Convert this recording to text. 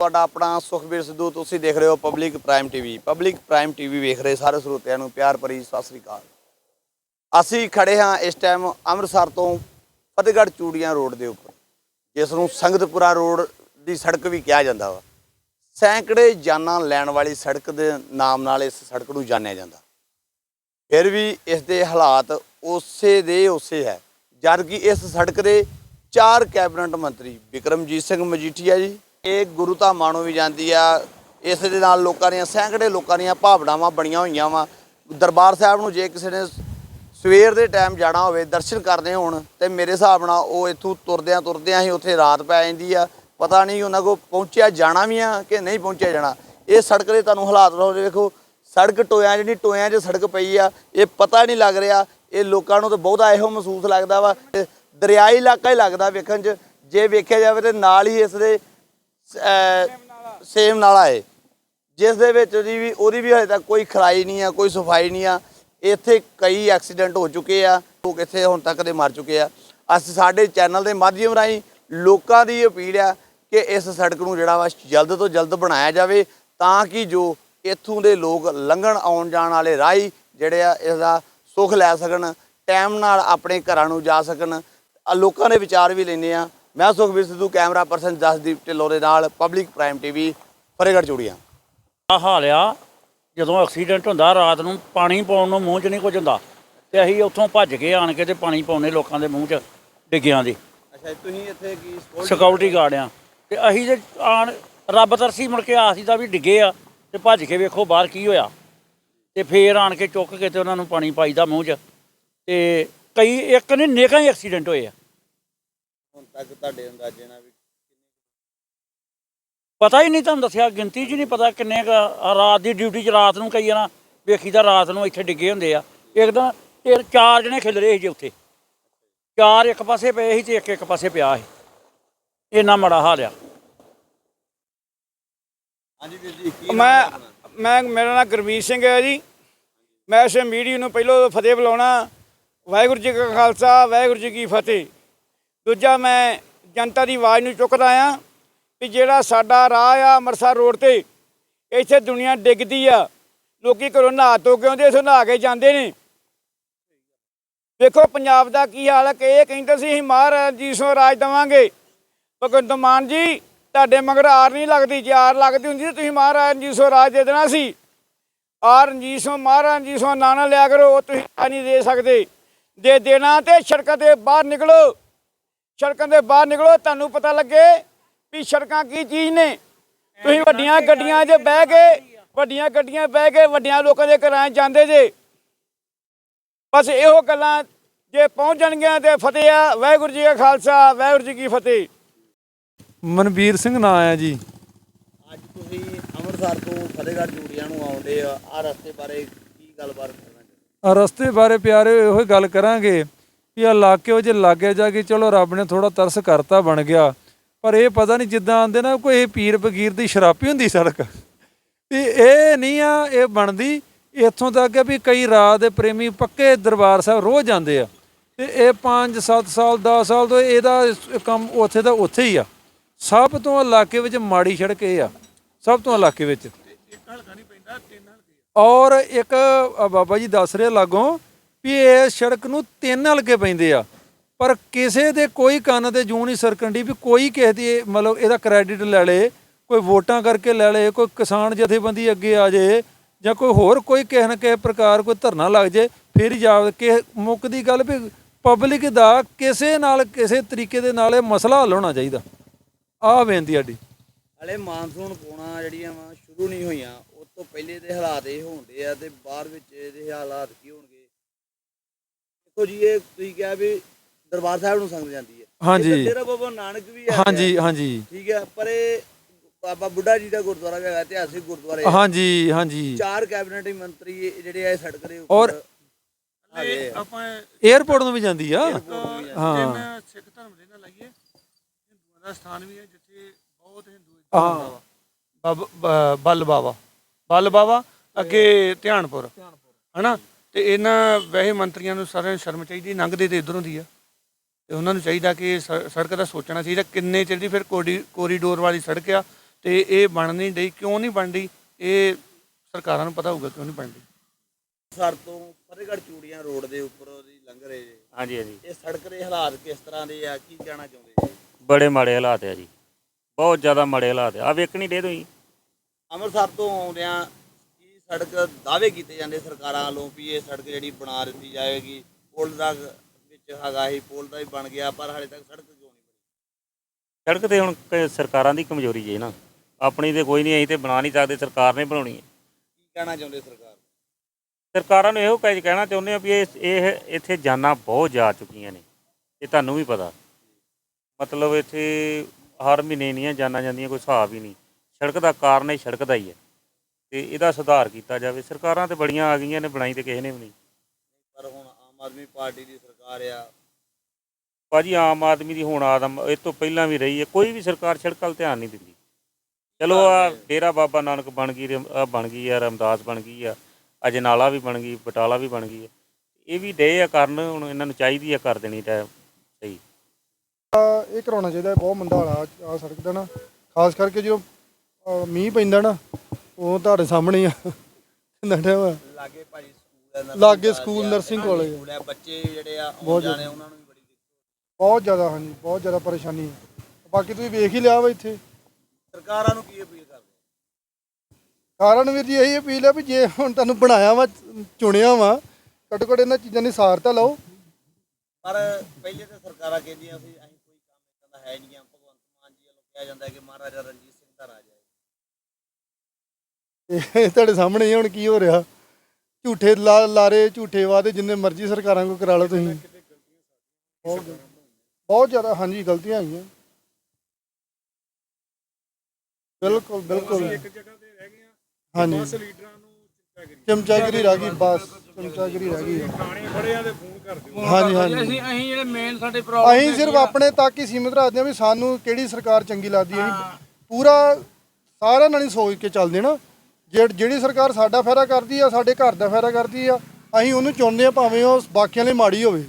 ਤੁਹਾਡਾ ਆਪਣਾ ਸੁਖਬੀਰ ਸਿੱਧੂ ਤੁਸੀਂ ਦੇਖ ਰਹੇ ਹੋ public prime TV public prime TV ਵੇਖ ਰਹੇ ਸਾਰੇ ਸਰੋਤਿਆਂ ਨੂੰ, ਪਿਆਰ ਭਰੀ ਸਤਿ ਸ੍ਰੀ ਅਕਾਲ। ਅਸੀਂ ਖੜੇ ਹਾਂ ਇਸ ਟਾਈਮ ਅੰਮ੍ਰਿਤਸਰ ਤੋਂ ਫਤਿਹਗੜ੍ਹ ਚੂੜੀਆਂ ਰੋਡ ਦੇ ਉੱਪਰ, ਜਿਸ ਨੂੰ ਸੰਗਤਪੁਰਾ ਰੋਡ ਦੀ ਸੜਕ ਵੀ ਕਿਹਾ ਜਾਂਦਾ ਵਾ। ਸੈਂਕੜੇ ਜਾਨਾਂ ਲੈਣ ਵਾਲੀ ਸੜਕ ਦੇ ਨਾਮ ਨਾਲ ਇਸ ਸੜਕ ਨੂੰ ਜਾਣਿਆ ਜਾਂਦਾ। ਫਿਰ ਵੀ ਇਸ ਦੇ ਹਾਲਾਤ ਉਸੇ ਦੇ ਉਸੇ ਹੈ ਜਦ ਕਿ ਇਸ ਸੜਕ ਦੇ ਚਾਰ ਕੈਬਨਿਟ ਮੰਤਰੀ ਵਿਕਰਮਜੀਤ ਸਿੰਘ ਮਜੀਠੀਆ ਜੀ ਇਹ ਗੁਰੂ ਤਾਂ ਨੂੰ ਵੀ ਜਾਂਦੀ ਆ। ਇਸ ਦੇ ਨਾਲ ਲੋਕਾਂ ਦੀਆਂ, ਸੈਂਕੜੇ ਲੋਕਾਂ ਦੀਆਂ ਭਾਵਨਾਵਾਂ ਬਣੀਆਂ ਹੋਈਆਂ ਵਾ। ਦਰਬਾਰ ਸਾਹਿਬ ਨੂੰ ਜੇ ਕਿਸੇ ਨੇ ਸਵੇਰ ਦੇ ਟਾਈਮ ਜਾਣਾ ਹੋਵੇ, ਦਰਸ਼ਨ ਕਰਦੇ ਹੋਣ, ਤੇ ਮੇਰੇ ਹਿਸਾਬ ਨਾਲ ਉਹ ਇੱਥੋਂ ਤੁਰਦਿਆਂ ਤੁਰਦਿਆਂ ਹੀ ਉੱਥੇ ਰਾਤ ਪੈ ਜਾਂਦੀ ਆ। ਪਤਾ ਨਹੀਂ ਉਹਨਾਂ ਕੋ ਪਹੁੰਚਿਆ ਜਾਣਾ ਵੀ ਆ ਕਿ ਨਹੀਂ ਪਹੁੰਚਿਆ ਜਾਣਾ। ਇਹ ਸੜਕ ਦੇ ਤੁਹਾਨੂੰ ਹਾਲਾਤ ਲਓ ਵੇਖੋ ਸੜਕ ਟੋਇਆਂ ਜਿਹੜੀ ਟੋਇਆਂ 'ਚ ਸੜਕ ਪਈ ਆ, ਇਹ ਪਤਾ ਨਹੀਂ ਲੱਗ ਰਿਹਾ। ਇਹ ਲੋਕਾਂ ਨੂੰ ਤਾਂ ਬਹੁਤਾ ਇਹੋ ਮਹਿਸੂਸ ਲੱਗਦਾ ਵਾ ਦਰਿਆਈ ਇਲਾਕਾ ਹੀ ਲੱਗਦਾ ਵੇਖਣ 'ਚ। ਜੇ ਵੇਖਿਆ ਜਾਵੇ ਤੇ ਨਾਲ ਹੀ ਇਸ ਦੇ ਸੇਮ ਨਾਲਾ ਹੈ ਜਿਸ ਦੇ ਵਿੱਚ ਉਹਦੀ ਵੀ ਉਹਦੀ ਵੀ ਹਜੇ ਤੱਕ ਕੋਈ ਖਰਾਈ ਨਹੀਂ ਆ, ਕੋਈ ਸਫ਼ਾਈ ਨਹੀਂ ਆ। ਇੱਥੇ ਕਈ ਐਕਸੀਡੈਂਟ ਹੋ ਚੁੱਕੇ ਆ। ਲੋਕ ਇੱਥੇ ਹੁਣ ਤੱਕ ਦੇ ਮਰ ਚੁੱਕੇ ਆ। ਅਸੀਂ ਸਾਡੇ ਚੈਨਲ ਦੇ ਮਾਧਿਅਮ ਰਾਹੀਂ ਲੋਕਾਂ ਦੀ ਅਪੀਲ ਆ ਕਿ ਇਸ ਸੜਕ ਨੂੰ ਜਿਹੜਾ ਵਾ ਜਲਦ ਤੋਂ ਜਲਦ ਬਣਾਇਆ ਜਾਵੇ ਤਾਂ ਕਿ ਜੋ ਇੱਥੋਂ ਦੇ ਲੋਕ ਲੰਘਣ, ਆਉਣ ਜਾਣ ਵਾਲੇ ਰਾਹੀ ਜਿਹੜੇ ਆ ਇਸ ਦਾ ਸੁੱਖ ਲੈ ਸਕਣ ਟਾਈਮ ਨਾਲ ਆਪਣੇ ਘਰਾਂ ਨੂੰ ਜਾ ਸਕਣ। ਲੋਕਾਂ ਦੇ ਵਿਚਾਰ ਵੀ ਲੈਂਦੇ ਆ। ਮੈਂ ਸੁਖਬੀਰ ਸਿੱਧੂ ਕੈਮਰਾ ਪਰਸਨ ਜਸਦੀਪ ਢਿੱਲੋਂ ਦੇ ਨਾਲ public prime TV Fatehgarh Churian. ਆ ਹਾਲ ਆ ਜਦੋਂ ਐਕਸੀਡੈਂਟ ਹੁੰਦਾ ਰਾਤ ਨੂੰ ਪਾਣੀ ਪਾਉਣ ਨੂੰ ਮੂੰਹ 'ਚ ਨਹੀਂ ਕੁਝ ਹੁੰਦਾ ਤੇ ਅਸੀਂ ਉੱਥੋਂ ਭੱਜ ਕੇ ਆਣ ਕੇ ਤੇ ਪਾਣੀ ਪਾਉਨੇ ਲੋਕਾਂ ਦੇ ਮੂੰਹ 'ਚ ਡਿੱਗਿਆਂ ਦੇ। ਅੱਛਾ ਤੁਸੀਂ ਇੱਥੇ ਕੀ ਸਿਕਿਉਰਿਟੀ ਗਾਰਡ ਆ। ਤੇ ਅਸੀਂ ਜੇ ਆਣ ਰੱਬ ਤਰਸੀ ਮੁੜ ਕੇ ਆਸੀ ਦਾ ਵੀ ਡਿੱਗੇ ਆ ਤੇ ਭੱਜ ਕੇ ਵੇਖੋ ਬਾਹਰ ਕੀ ਹੋਇਆ। ਤੇ ਫੇਰ ਆਣ ਕੇ ਚੁੱਕ ਕੇ ਤੇ ਉਹਨਾਂ ਨੂੰ ਪਾਣੀ ਪਾਈਦਾ ਮੂੰਹ 'ਚ ਤੇ ਕਈ ਇੱਕ ਨੇ ਨੇਕਾਂ ਹੀ ਐਕਸੀਡੈਂਟ ਹੋਏ ਆ। ਹੁਣ ਤੱਕ ਤੁਹਾਡੇ ਅੰਦਾਜ਼ੇ ਨਾਲ ਵੀ ਪਤਾ ਹੀ ਨਹੀਂ ਤੁਹਾਨੂੰ ਦੱਸਿਆ ਗਿਣਤੀ 'ਚ ਨਹੀਂ ਪਤਾ ਕਿੰਨੇ ਕੁ ਆ ਰਾਤ ਦੀ ਡਿਊਟੀ 'ਚ ਰਾਤ ਨੂੰ ਕਈ ਨਾ ਵੇਖੀਦਾ ਰਾਤ ਨੂੰ ਇੱਥੇ ਡਿੱਗੇ ਹੁੰਦੇ ਆ। ਇੱਕ ਤਾਂ ਚਾਰ ਜਣੇ ਖਿਲ ਰਹੇ ਸੀ ਜੀ ਉੱਥੇ। ਚਾਰ ਇੱਕ ਪਾਸੇ ਪਏ ਸੀ ਤੇ ਇੱਕ ਇੱਕ ਪਾਸੇ ਪਿਆ ਸੀ। ਇੰਨਾ ਮਾੜਾ ਹਾਲ ਆ। ਹਾਂਜੀ ਵੀਰ ਜੀ ਕੀ ਮੈਂ ਮੈਂ ਮੇਰਾ ਨਾਮ ਗੁਰਮੀਤ ਸਿੰਘ ਹੈ ਜੀ। ਮੈਂ ਇਸ ਮੀਡੀਆ ਨੂੰ ਪਹਿਲੋਂ ਫਤਿਹ ਬੁਲਾਉਣਾ। ਵਾਹਿਗੁਰੂ ਜੀ ਕਾ ਖਾਲਸਾ ਵਾਹਿਗੁਰੂ ਜੀ ਕੀ ਫਤਿਹ। ਦੂਜਾ ਮੈਂ ਜਨਤਾ ਦੀ ਆਵਾਜ਼ ਨੂੰ ਚੁੱਕਦਾ ਆ ਵੀ ਜਿਹੜਾ ਸਾਡਾ ਰਾਹ ਆ ਅੰਮ੍ਰਿਤਸਰ ਰੋਡ ਤੇ, ਇੱਥੇ ਦੁਨੀਆ ਡਿੱਗਦੀ ਆ। ਲੋਕੀ ਘਰੋਂ ਨਹਾ ਧੋ ਕੇ ਆਉਂਦੇ, ਇੱਥੋਂ ਨਹਾ ਕੇ ਜਾਂਦੇ ਨੇ। ਦੇਖੋ ਪੰਜਾਬ ਦਾ ਕੀ ਹਾਲ ਹੈ ਕਿ ਇਹ ਕਹਿੰਦੇ ਸੀ ਅਸੀਂ ਮਹਾਰਾਜ ਜੀ ਸੋ ਰਾਜ ਦੇਵਾਂਗੇ। ਭਗਵੰਤ ਮਾਨ ਜੀ, ਤੁਹਾਡੇ ਮਗਰ ਆਰ ਨਹੀਂ ਲੱਗਦੀ, ਜੇ ਆਰ ਲੱਗਦੀ ਹੁੰਦੀ ਤਾਂ ਤੁਸੀਂ ਮਹਾਰਾਜ ਜੀ ਸੋ ਰਾਜ ਦੇ ਦੇਣਾ ਸੀ। ਆਰ ਰਣਜੀਤ ਸਿੰਘ ਮਹਾਰਾਜ ਜੀ ਸੋ ਨਾਂ ਲਿਆ ਕਰੋ, ਉਹ ਤੁਸੀਂ ਆ ਨਹੀਂ ਦੇ ਸਕਦੇ। ਜੇ ਦੇਣਾ ਤੇ ਸੜਕਾਂ 'ਤੇ ਬਾਹਰ ਨਿਕਲੋ। ਸੜਕਾਂ ਦੇ ਬਾਹਰ ਨਿਕਲੋ ਤੁਹਾਨੂੰ ਪਤਾ ਲੱਗੇ ਵੀ ਸੜਕਾਂ ਕੀ ਚੀਜ਼ ਨੇ। ਤੁਸੀਂ ਵੱਡੀਆਂ ਗੱਡੀਆਂ 'ਚ ਬਹਿ ਕੇ ਵੱਡੀਆਂ ਗੱਡੀਆਂ ਬਹਿ ਕੇ ਵੱਡਿਆਂ ਲੋਕਾਂ ਦੇ ਘਰਾਂ 'ਚ ਜਾਂਦੇ ਜੇ। ਬਸ ਇਹੋ ਗੱਲਾਂ ਜੇ ਪਹੁੰਚ ਜਾਣਗੀਆਂ ਤੇ ਫਤਿਹ ਆ। ਵਾਹਿਗੁਰੂ ਜੀ ਕਾ ਖਾਲਸਾ ਵਾਹਿਗੁਰੂ ਜੀ ਕੀ ਫਤਿਹ। ਮਨਵੀਰ ਸਿੰਘ ਨਾਂ ਆ ਜੀ। ਅੱਜ ਤੁਸੀਂ ਅੰਮ੍ਰਿਤਸਰ ਤੋਂ ਫਤਿਹਗੜ੍ਹ ਚੂੜੀਆਂ ਨੂੰ ਆਉਂਦੇ ਆ। ਆ ਰਸਤੇ ਬਾਰੇ ਕੀ ਗੱਲਬਾਤ ਕਰਨਾ ਚਾਹੁੰਦੇ ਆਹ ਰਸਤੇ ਬਾਰੇ ਪਿਆਰੇ ਇਹੋ ਗੱਲ ਕਰਾਂਗੇ। ਕਿ ਆ ਇਲਾਕੇ ਉਹ ਜੇ ਲਾਗੇ ਜਾ ਕੇ ਚਲੋ ਰੱਬ ਨੇ ਥੋੜਾ ਤਰਸ ਕਰਤਾ ਬਣ ਗਿਆ। ਪਰ ਇਹ ਪਤਾ ਨਹੀਂ ਜਿੱਦਾਂ ਆਂਦੇ ਨਾ ਕੋਈ ਇਹ ਪੀਰ ਫਕੀਰ ਦੀ ਸ਼ਰਾਪੀ ਹੁੰਦੀ ਸੜਕ। ਵੀ ਇਹ ਨਹੀਂ ਆ ਇਹ ਬਣਦੀ। ਇੱਥੋਂ ਤੱਕ ਆ ਵੀ ਕਈ ਰਾਤ ਦੇ ਪ੍ਰੇਮੀ ਪੱਕੇ ਦਰਬਾਰ ਸਾਹਿਬ ਰੋਜ਼ ਜਾਂਦੇ ਆ। ਤੇ ਇਹ 5 7 ਸਾਲ 10 ਸਾਲ ਤੋਂ ਇਹਦਾ ਕੰਮ ਉੱਥੇ ਦਾ ਉੱਥੇ ਹੀ ਆ। ਸਭ ਤੋਂ ਇਲਾਕੇ ਵਿੱਚ ਮਾੜੀ ਸੜਕ ਇਹ ਆ। ਸਭ ਤੋਂ ਇਲਾਕੇ ਵਿੱਚ। ਔਰ ਇੱਕ ਬਾਬਾ ਜੀ ਦੱਸ ਰਹੇ ਲਾਗੋਂ ਵੀ ਇਹ ਸੜਕ ਨੂੰ ਤਿੰਨ ਹਲਕੇ ਪੈਂਦੇ ਆ। ਪਰ ਕਿਸੇ ਦੇ ਕੋਈ ਕੰਨ ਤੇ ਜੂੰ ਨਹੀਂ ਸਰਕੰਡੀ ਵੀ ਕੋਈ ਕਿਸੇ ਦੀ ਮਤਲਬ ਇਹਦਾ ਕ੍ਰੈਡਿਟ ਲੈ ਲੇ, ਕੋਈ ਵੋਟਾਂ ਕਰਕੇ ਲੈ ਲੇ, ਕੋਈ ਕਿਸਾਨ ਜਥੇਬੰਦੀ ਅੱਗੇ ਆ ਜੇ ਜਾਂ ਕੋਈ ਹੋਰ ਕੋਈ ਕਿਸੇ ਨਾ ਕਿਸੇ ਪ੍ਰਕਾਰ ਕੋਈ ਧਰਨਾ ਲੱਗ ਜੇ, ਫਿਰ ਹੀ ਜਾ ਕੇ ਮੁੱਕਦੀ ਗੱਲ ਵੀ ਪਬਲਿਕ ਦਾ ਕਿਸੇ ਨਾਲ ਕਿਸੇ ਤਰੀਕੇ ਦੇ ਨਾਲ ਇਹ ਮਸਲਾ ਹੱਲ ਹੋਣਾ ਚਾਹੀਦਾ। ਆਹ ਬੇਨਤੀ ਸਾਡੀ। ਹਲੇ ਮਾਨਸੂਨ ਪੋਣਾ ਜਿਹੜੀਆਂ ਵਾ ਸ਼ੁਰੂ ਨਹੀਂ ਹੋਈਆਂ ਉਸ ਤੋਂ ਪਹਿਲੇ ਦੇ ਹਾਲਾਤ ਇਹ ਹੋਣਦੇ ਆ ਤੇ ਬਾਅਦ ਵਿੱਚ ਇਹਦੇ ਹਾਲਾਤ ਕੀ ਹੋਣਗੇ? ਦੇਖੋ ਜੀ ਇਹ ਤੁਸੀਂ ਕਿਹਾ ਵੀ ਦਰਬਾਰ ਸਾਹਿਬ ਨੂੰ ਸੰਗ ਜਾਂਦੀ ਹੈ। ਹਾਂਜੀ। ਇਹ ਤਾਂ ਡੇਰਾ ਬਾਬਾ ਨਾਨਕ ਵੀ ਹੈ ਹਾਂਜੀ ਹਾਂਜੀ। ਠੀਕ ਹੈ ਪਰ ਇਹ ਬਾਬਾ ਬੁੱਢਾ ਜੀ ਦਾ ਗੁਰਦੁਆਰਾ ਵੀ ਹੈਗਾ ਇਤਿਹਾਸਿਕ ਗੁਰਦੁਆਰਾ ਹੈ। ਹਾਂਜੀ ਹਾਂਜੀ। ਚਾਰ ਕੈਬਨਿਟ ਮੰਤਰੀ ਜਿਹੜੇ ਆ ਇਹ ਸੜਕ ਦੇ ਉੱਪਰ ਔਰ। ਆਪਾਂ 에어ਪੋਰਟ ਨੂੰ ਵੀ ਜਾਂਦੀ ਆ। ਹਾਂ। ਜਿਵੇਂ ਸਿੱਖ ਧਰਮ ਦੇ ਨਾਲ ਲਾਈਏ ਹਿੰਦੂਆਂ ਦਾ ਸਥਾਨ ਵੀ ਹੈ ਜਿੱਥੇ ਬਹੁਤ ਹਿੰਦੂ ਹਾਂ। ਬਾਬਾ ਬੱਲ ਬਾਵਾ। ਬੱਲ ਬਾਵਾ ਅੱਗੇ ਧਿਆਨਪੁਰ। ਹਨਾ? ਤੇ ਇਹਨਾਂ ਵੈਸੇ ਮੰਤਰੀਆਂ ਨੂੰ ਸਾਰਿਆਂ ਨੂੰ ਸ਼ਰਮ ਚਾਹੀਦੀ ਲੰਘਦੇ ਤੇ ਇਧਰੋਂ ਦੀ ਆ। ਤੇ ਉਹਨਾਂ ਨੂੰ ਚਾਹੀਦਾ ਕਿ ਸ- ਸੜਕ ਦਾ ਸੋਚਣਾ ਚਾਹੀਦਾ ਕਿੰਨੇ ਚਿਰ ਦੀ ਫਿਰ ਕੋਰੀ- ਕੋਰੀਡੋਰ ਵਾਲੀ ਸੜਕ ਆ ਤੇ ਇਹ ਬਣ ਨਹੀਂ ਡਈ ਕਿਉਂ ਨਹੀਂ ਬਣ ਇਹ ਸਰਕਾਰਾਂ ਨੂੰ ਪਤਾ ਹੋਊਗਾ ਕਿਉਂ ਨਹੀਂ ਬਣ ਸਰ ਤੋਂ ਫਤਿਹਗੜ੍ਹ ਚੂੜੀਆਂ ਰੋਡ ਦੇ ਉੱਪਰ ਦੀ ਲੰਘ ਰਹੇ ਜੇ। ਹਾਂਜੀ ਹਾਂਜੀ। ਇਹ ਸੜਕ ਦੇ ਹਾਲਾਤ ਕਿਸ ਤਰ੍ਹਾਂ ਦੇ ਆ ਕੀ ਕਹਿਣਾ ਚਾਹੁੰਦੇ ਜੀ? ਬੜੇ ਮਾੜੇ ਹਾਲਾਤ ਆ ਜੀ। ਬਹੁਤ ਜ਼ਿਆਦਾ ਮਾੜੇ ਹਾਲਾਤ ਆ। ਆਹ ਵੇਖ ਨਹੀਂ ਦੇ ਤੁਸੀਂ। ਅੰਮ੍ਰਿਤਸਰ ਤੋਂ ਆਉਂਦਿਆਂ ਸੜਕ ਦਾਅਵੇ ਕੀਤੇ ਜਾਂਦੇ ਸਰਕਾਰਾਂ ਵੱਲੋਂ ਵੀ ਇਹ ਸੜਕ ਜਿਹੜੀ ਬਣਾ ਦਿੱਤੀ ਜਾਏਗੀ। ਪੁਲ ਦਾ ਵਿੱਚ ਹੈਗਾ ਹੀ ਪੁਲ ਦਾ ਹੀ ਬਣ ਗਿਆ ਪਰ ਹਾਲੇ ਤੱਕ ਸੜਕ ਕਿਉਂ ਨਹੀਂ ਬਣੀ? ਸੜਕ ਤੇ ਹੁਣ ਕ- ਸਰਕਾਰਾਂ ਦੀ ਕਮਜ਼ੋਰੀ ਜੇ ਨਾ। ਆਪਣੀ ਤੇ ਕੋਈ ਨਹੀਂ ਅਸੀਂ ਤੇ ਬਣਾ ਨਹੀਂ ਸਕਦੇ ਸਰਕਾਰ ਨੇ ਬਣਾਉਣੀ ਹੈ। ਕੀ ਕਹਿਣਾ ਚਾਹੁੰਦੇ ਸਰਕਾਰ? ਸਰਕਾਰਾਂ ਨੂੰ ਇਹੋ ਕਹਿ ਕਹਿਣਾ ਚਾਹੁੰਦੇ ਆ ਵੀ ਇਹ ਇਹ ਇੱਥੇ ਜਾਨਾਂ ਬਹੁਤ ਜਾ ਚੁੱਕੀਆਂ ਨੇ। ਇਹ ਤੁਹਾਨੂੰ ਵੀ ਪਤਾ। ਮਤਲਬ ਇੱਥੇ ਹਰ ਮਹੀਨੇ ਨਹੀਂ ਜਾਨਾਂ ਜਾਂਦੀਆਂ ਕੋਈ ਹਿਸਾਬ ਹੀ ਨਹੀਂ। ਸੜਕ ਦਾ ਕਾਰਨ ਇਹ ਸੜਕ ਦਾ ਹੀ ਹੈ। ਤੇ ਇਹਦਾ ਸੁਧਾਰ ਕੀਤਾ ਜਾਵੇ। ਸਰਕਾਰਾਂ ਤੇ ਬੜੀਆਂ ਆ ਗਈਆਂ ਨੇ ਬਣਾਈ ਤੇ ਕਿਸੇ ਨੇ ਵੀ ਨਹੀਂ। ਪਰ ਹੁਣ ਆਮ ਆਦਮੀ ਪਾਰਟੀ ਦੀ ਸਰਕਾਰ ਆ। ਭਾਜੀ ਆਮ ਆਦਮੀ ਦੀ ਹੁਣ ਆਦਮ ਇਹ ਤੋਂ ਪਹਿਲਾਂ ਵੀ ਰਹੀ ਹੈ। ਕੋਈ ਵੀ ਸਰਕਾਰ ਸੜਕ ਧਿਆਨ ਨਹੀਂ ਦਿੰਦੀ। ਚਲੋ ਆ ਡੇਰਾ ਬਾਬਾ ਨਾਨਕ ਬਣ ਗਈ ਆਹ ਬਣ ਗਈ ਆ ਰਮਦਾਸ ਬਣ ਗਈ ਆ ਅਜਨਾਲਾ ਵੀ ਬਣ ਗਈ ਬਟਾਲਾ ਵੀ ਬਣ ਗਈ ਹੈ ਇਹ ਵੀ ਡੇ ਆ ਕਰਨ ਹੁਣ ਇਹਨਾਂ ਨੂੰ ਚਾਹੀਦੀ ਆ ਕਰ ਦੇਣੀ ਟਾਈਮ ਸਹੀ। ਇਹ ਕਰਾਉਣਾ ਚਾਹੀਦਾ ਬਹੁਤ ਮੰਦਾ ਹਾਲ ਆ ਸੜਕ ਦਾ ਨਾ। ਖਾਸ ਕਰਕੇ ਜਦੋਂ ਅਹ, ਮੀਂਹ ਪੈਂਦਾ ਨਾ ਉਹ ਤੁਹਾਡੇ ਸਾਹਮਣੇ ਆ। ਨੱਠਿਆ ਵਾ ਲਾਗੇ ਭਾਜੀ ਸਕੂਲ ਹੈ ਨਰਸਿੰਗ ਲਾਗੇ ਸਕੂਲ, ਨਰਸਿੰਗ ਕਾਲਜ। ਆ। ਸਕੂਲ ਹੈ ਬੱਚੇ ਜਿਹੜੇ ਆ ਬਹੁਤ ਜਾਣੇ ਉਹਨਾਂ ਨੂੰ ਵੀ ਬੜੀ ਦਿੱਕਤ ਬਹੁਤ ਜ਼ਿਆਦਾ ਹਾਂਜੀ ਬਹੁਤ ਜ਼ਿਆਦਾ ਪਰੇਸ਼ਾਨੀ ਹੈ। ਬਾਕੀ ਤੁਸੀਂ ਵੇਖ ਹੀ ਲਿਆ ਵਾ ਇੱਥੇ। ਸਰਕਾਰਾਂ ਨੂੰ ਕੀ ਅਪੀਲ ਕਰਦੇ ਕਾਰਨ ਵੀਰ ਜੀ ਇਹੀ ਅਪੀਲ ਹੈ ਵੀ ਜੇ ਹੁਣ ਤੁਹਾਨੂੰ ਬਣਾਇਆ ਵਾ ਚੁਣਿਆ ਵਾ ਘੱਟੋ ਘੱਟ ਇਹਨਾਂ ਚੀਜ਼ਾਂ ਦੀ ਸਾਰ ਤਾਂ ਲਓ। ਪਰ ਪਹਿਲੇ ਤਾਂ ਸਰਕਾਰਾਂ ਕਹਿੰਦੀਆਂ ਸੀ ਅਸੀਂ ਕੋਈ ਕੰਮ ਇਦਾਂ ਦਾ ਹੈ ਨਹੀਂ ਆ। ਭਗਵੰਤ ਮਾਨ ਜੀ ਵੱਲੋਂ ਕਿਹਾ ਜਾਂਦਾ ਹੈ ਕਿ ਮਹਾਰਾਜਾ ਰਣਜੀਤ ਸਿੰਘ ਦਾ ਰਾਜ ਹੈ। ਇਹ ਤੁਹਾਡੇ ਸਾਹਮਣੇ ਹੀ ਆ ਹੁਣ ਕੀ ਹੋ ਰਿਹਾ? ਝੂਠੇ ਲਾ- ਲਾਰੇ ਝੂਠੇ ਵਾਅਦੇ ਜਿੰਨੇ ਮਰਜ਼ੀ ਸਰਕਾਰਾਂ ਕੋ ਕਰਾ ਲਓ ਤੁਸੀਂ। ਬਹੁਤ ਬਹੁਤ ਜ਼ਿਆਦਾ ਹਾਂਜੀ ਗਲਤੀਆਂ ਹੈਗੀਆਂ। ਬਿਲਕੁਲ ਬਿਲਕੁਲ। ਹਾਂਜੀ। ਚਮਚਾਗਿਰੀ ਰਹਿ ਗਈ ਬਸ। ਚਮਚਾਗਿਰੀ ਰਹਿ ਗਈ। ਹਾਂਜੀ ਹਾਂਜੀ। ਅਸੀਂ ਅਸੀਂ ਜਿਹੜੇ ਮੇਨ ਸਾਡੇ ਅਸੀਂ ਸਿਰਫ ਆਪਣੇ ਤੱਕ ਹੀ ਸੀਮਿਤ ਰੱਖਦੇ ਹਾਂ ਵੀ ਸਾਨੂੰ ਕਿਹੜੀ ਸਰਕਾਰ ਚੰਗੀ ਲੱਗਦੀ ਹੈ। ਅਸੀਂ ਪੂਰਾ ਸਾਰਿਆਂ ਨਾਲ ਹੀ ਸੋਚ ਕੇ ਚੱਲਦੇ ਨਾ। ਜਿਹੜੀ ਜਿਹੜੀ ਸਰਕਾਰ ਸਾਡਾ ਫਾਇਦਾ ਕਰਦੀ ਆ, ਸਾਡੇ ਘਰ ਦਾ ਫਾਇਦਾ ਕਰਦੀ ਆ, ਅਸੀਂ ਉਹਨੂੰ ਚੁਣਦੇ ਆ ਭਾਵੇਂ ਉਹ ਬਾਕੀਆਂ ਲਈ ਮਾੜੀ ਹੋਵੇ।